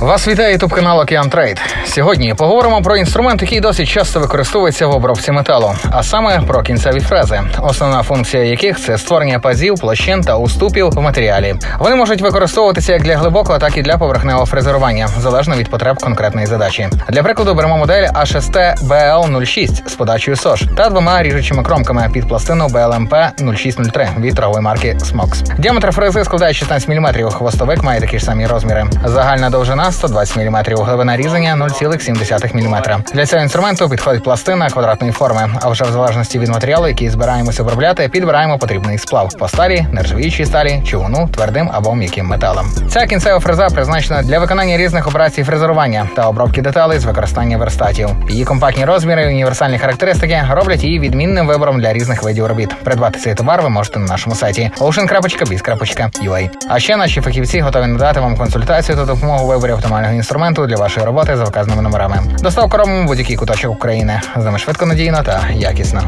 Вас вітає ютуб канал Океан Трейд. Сьогодні поговоримо про інструмент, який досить часто використовується в обробці металу, а саме про кінцеві фрези, основна функція яких це створення пазів, площин та уступів в матеріалі. Вони можуть використовуватися як для глибокого, так і для поверхневого фрезерування, залежно від потреб конкретної задачі. Для прикладу беремо модель A6T BL06 з подачею SOS та двома ріжучими кромками під пластину BLMP 0603 від торгової марки Smox. Діаметр фрези складає 16 мм, хвостовик має такі ж самі розміри. Загальна довжина 120 мм, глибина різання 0,7 мм. Для цього інструменту підходить пластина квадратної форми. А вже в залежності від матеріалу, який збираємося обробляти, підбираємо потрібний сплав по сталі, нержавіючій сталі, чугуну, твердим або м'яким металом. Ця кінцева фреза призначена для виконання різних операцій фрезерування та обробки деталей з використання верстатів. Її компактні розміри і універсальні характеристики роблять її відмінним вибором для різних видів робіт. Придбати цей товар ви можете на нашому сайті ocean.biz.ua. А ще наші фахівці готові надати вам консультацію та допомогу у виборі оптимального інструменту для вашої роботи за вказаними номерами. Доставка робимо будь-який куточок України. З нами швидко, надійно та якісно.